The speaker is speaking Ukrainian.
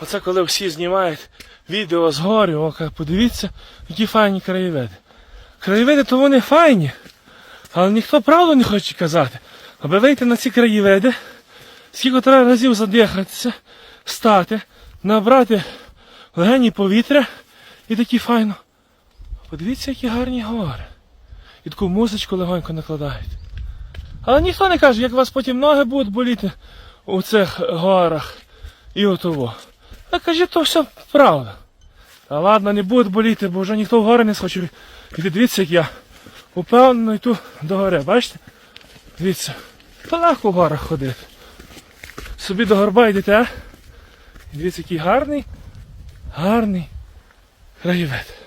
Оце коли всі знімають відео з гори, о, подивіться, які файні краєвиди. Краєвиди то вони файні, але ніхто правду не хоче казати. Аби вийти на ці краєвиди, скільки треба разів задихатися, стати, набрати легені повітря і такі файно. Подивіться, які гарні гори. І таку музичку легонько накладають. Але ніхто не каже, як у вас потім ноги будуть боліти у цих горах і отово. Та кажи, то все правда. Та ладно, не буде боліти, бо вже ніхто в гори не схоче. І дивіться, як я упевнено йду до гори, бачите? Дивіться, та легко в горах ходити. Собі до горба йдете? І дивіться, який гарний, гарний краєвид.